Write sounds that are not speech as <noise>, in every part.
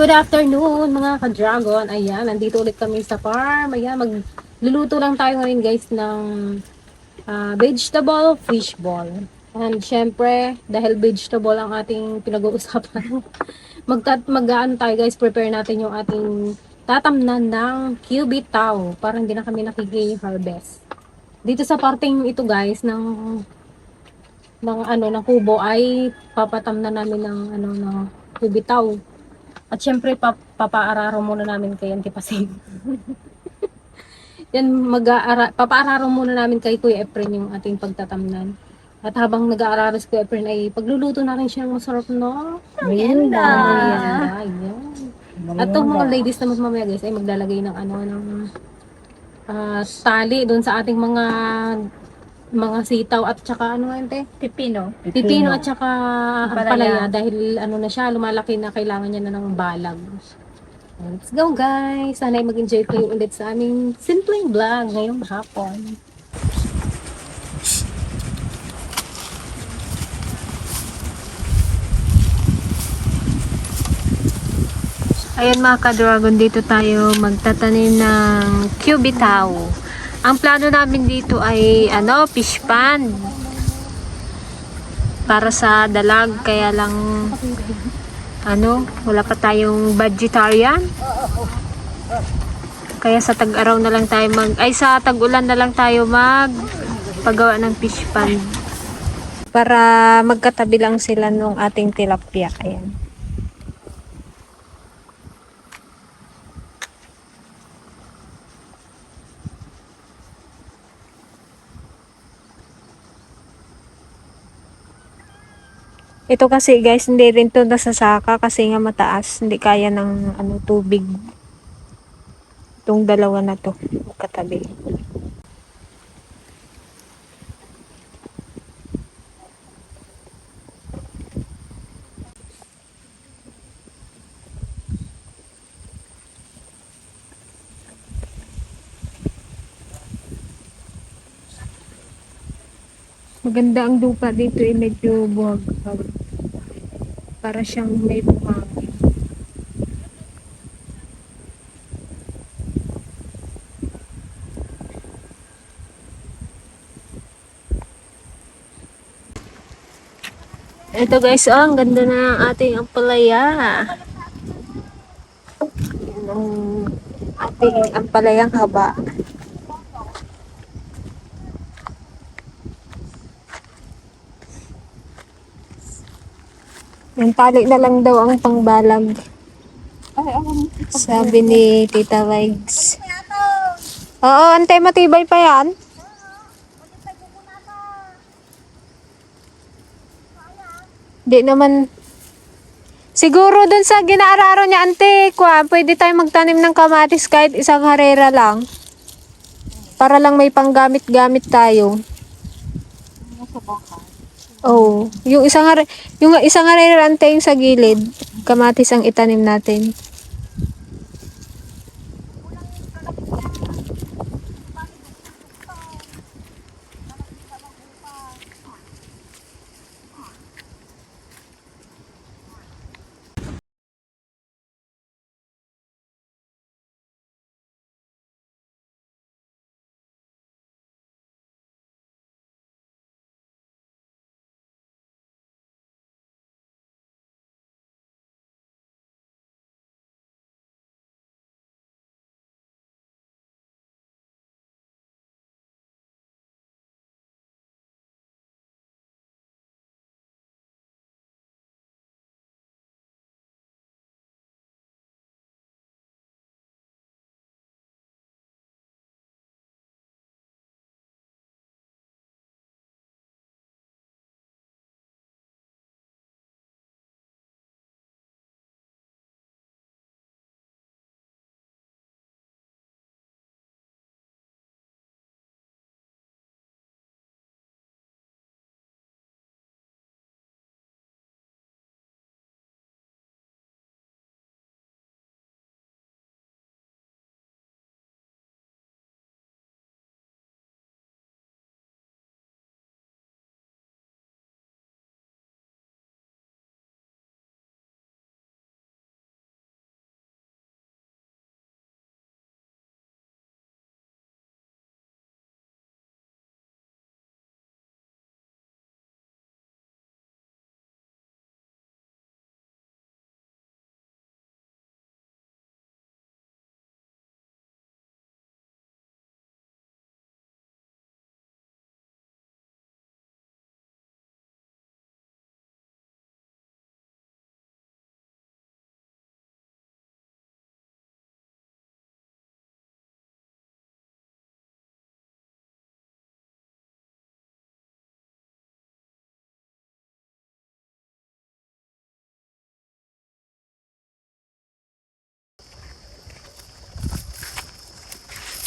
good afternoon mga ka-dragon. Ayan, nandito ulit kami sa farm. Ayan, magluluto lang tayo ngayon guys ng ah, vegetable fish ball. And syempre, dahil vegetable ang ating pinag-uusapan, <laughs> magtat magaan tayo guys, prepare natin yung ating tatamnan ng QB tao para hindi na kami nakiki-harvest. Dito sa parting ito guys ng ng ano ng kubo ay papatam na namin ng ano ng tao. At syempre, pap papaararo muna namin kay Auntie Pasing. <laughs> Yan, mag papaararo muna namin kay Kuya Efren yung ating pagtatamnan. At habang nag-aaral si Kuya Efren ay pagluluto na rin siya ng masarap na Merienda. At itong mga ladies naman mamaya guys ay maglalagay ng ano ng ah, tali doon sa ating mga mga sitaw at saka ano ente? Pipino. Pipino at saka Ampalaya. ampalaya dahil ano na siya, lumalaki na kailangan niya na ng balag. Let's go guys! Sana ay mag-enjoy kayo ulit sa aming simpleng vlog ngayong hapon. Ayan mga ka-dragon, dito tayo magtatanim ng cubitaw. Ang plano namin dito ay ano, fish pond para sa dalag kaya lang ano wala pa tayong vegetarian. Kaya sa tag-araw na lang tayo mag ay sa tag-ulan na lang tayo mag paggawa ng fish pond para magkatabi lang sila nung ating tilapia ayan Ito kasi guys, hindi rin to nasasaka kasi nga mataas. Hindi kaya ng ano, tubig. Itong dalawa na to. Katabi. Maganda ang lupa dito eh, medyo buhag-buhag. Para siyang may buhangin. Ito guys, oh, ang ganda na ang ating ampalaya. Yan ang ating ampalayang haba. Yung tali na lang daw ang pangbalag. Sabi ni Tita Legs. Oo, antay matibay pa yan. Di naman. Siguro dun sa ginaararo niya, ante, kwa, pwede tayo magtanim ng kamatis kahit isang harera lang. Para lang may panggamit-gamit tayo. Oh, yung isang are, yung ante yung sa gilid, kamatis ang itanim natin.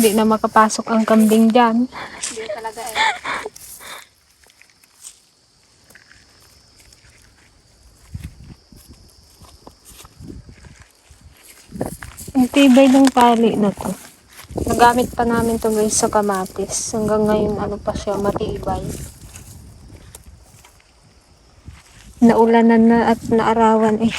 Hindi na makapasok ang kambing dyan. Hindi talaga eh. Ang tibay ng tali na to. Nagamit pa namin to guys sa kamatis. Hanggang ngayon ano pa siya matibay. Naulanan na at naarawan eh.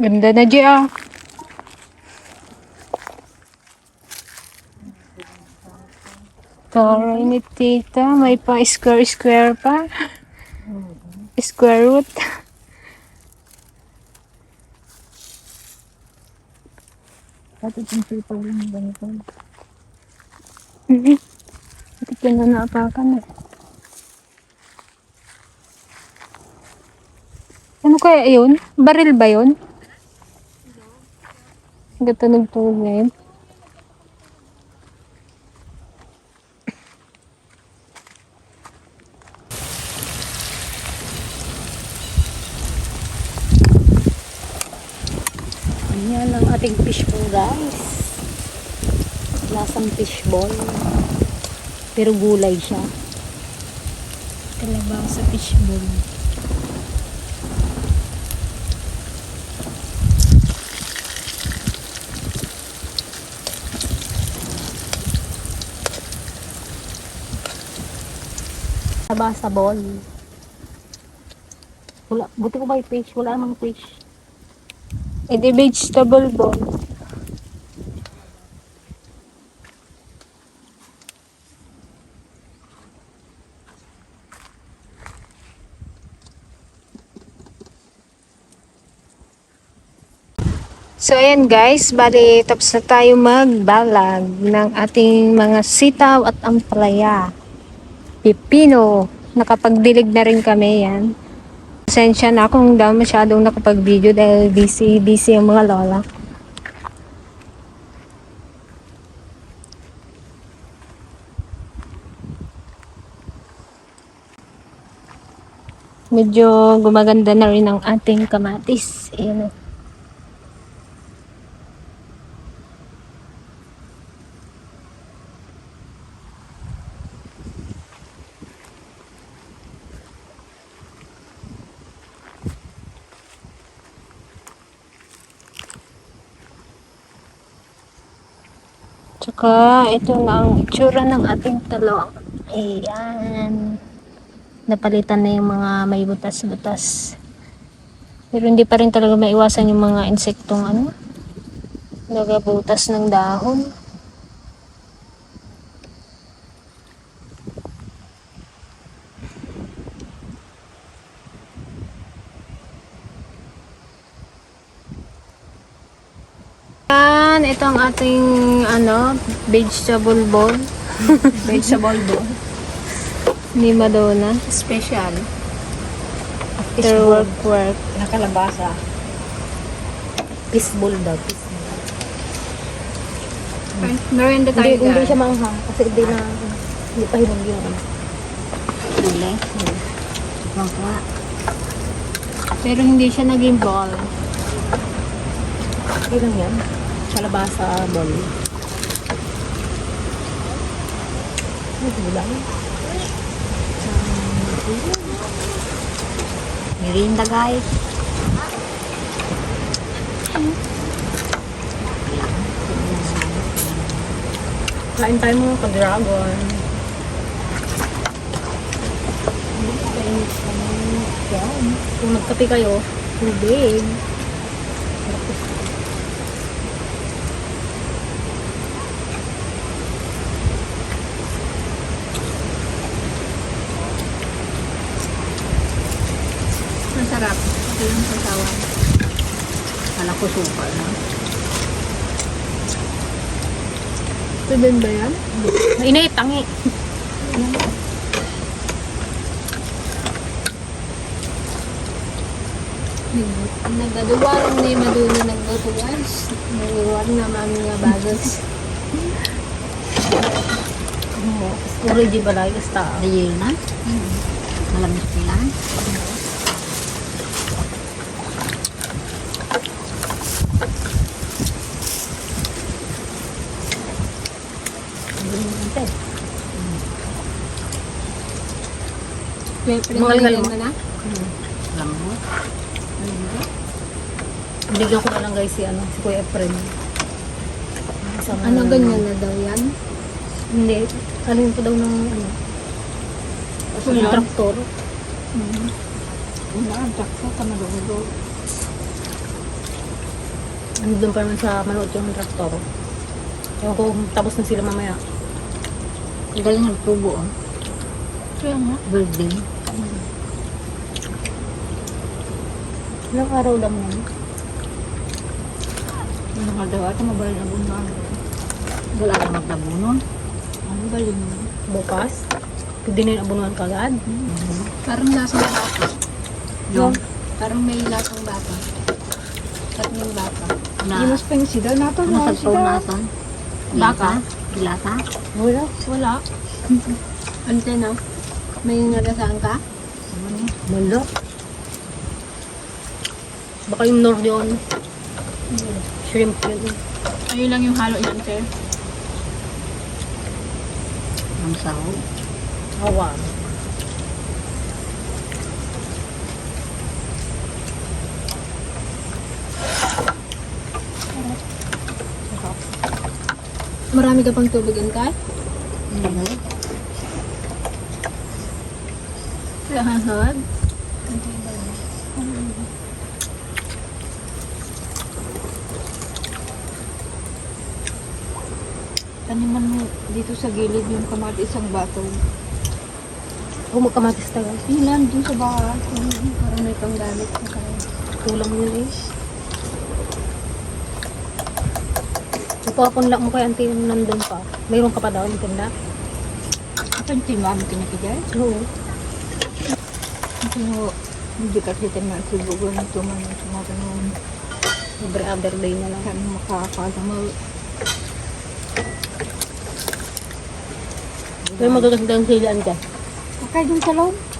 Ganda na di ah. Taray ni tita, may pa square-square pa. Square root. Pati yung people lang ganito. Mhm. Ito na naapakan eh. Ano kaya yun? Baril ba yun? Gatunog-tunog na yun. Ayan ang ating fishball guys. Lasang fishball. Pero gulay siya. Kalabaw sa fishbowl. Nabasa ball. Wala, buti ko ba yung fish? Wala namang fish. E di vegetable ball. So ayan guys, bali tapos na tayo magbalag ng ating mga sitaw at ampalaya. Pipino, nakapagdilig na rin kami yan. Pasensya na kung daw masyadong nakapag-video dahil busy, busy ang mga lola. Medyo gumaganda na rin ang ating kamatis. Ayan o. Tsaka, ito na ang itsura ng ating talong. Ayan. Napalitan na yung mga may butas-butas. Pero hindi pa rin talaga maiwasan yung mga insektong ano, nagabutas ng dahon. Yan, ito ang ating ano, vegetable bowl <laughs> Vegetable bowl. ni Madonna. Special. After work work. Nakalabasa. Fishbowl daw. Fishbowl. Merienda Hindi, hindi siya maanghang. Kasi hindi na, hindi pa hinog. Huli. Bangka. Pero hindi siya naging ball. Okay lang yan. Kalabasa bowl. Ito lang. Mirinda guys. Kain tayo mga ka-dragon. Kung nagkape kayo, tubig. Kala ko super na. Ito din ba yan? Mainit, tangi. Nagaduwarang ni Madonna nagdotuwas. Nangiwar na mga bagos. Uri di balay, basta. Dayil na. Malamig Mga galmo. mo na? Lambot. Bigyan ko na lang guys si, ano, si Kuya Efren. Isang, Ano ganyan na daw yan? Hindi. Alin ko daw ng ano. Yung traktor. Una, ang taksa ka madugo. Andun pa naman sa manood yung traktor. Ewan ko tapos na sila mamaya. Ang galing ng tubo. Oh. Kaya nga. Building. Ilang araw lang yan. Ano ka daw? Ito mabalin na bunuan. Wala ka magdabunon. Ano ba yun? Bukas. Pwede na yung abunuhan kagad. Parang lasang bata. Yung Parang may lasang bata. Karning bata. na pa yung sida nato ano sa tao natin? Baka? Dilata? Wala. Wala. Ante na. May nagasaan ka? Wala. Baka yung nor yun. Shrimp yun. Ayun lang yung halo yan, te. Ang sahog. Awa. Marami ka pang tubigan ka? Hindi. Lahahag. Taniman mo dito sa gilid yung kamatis ang bato. Kung magkamatis tayo. Yun lang, dun sa bahay. Parang may panggamit ka kaya. Kulang yun eh. Ipapunlak mo kay auntie yung nandun pa. Mayroon ka pa daw yung tinda? Ito yung timam kinikigay. Oo. Ito hindi kasi tayo subugo na tuman yung tumatanong. Every other day na lang. Kami makakala mo. Pero magagandang silaan ka. Okay, dun sa loob.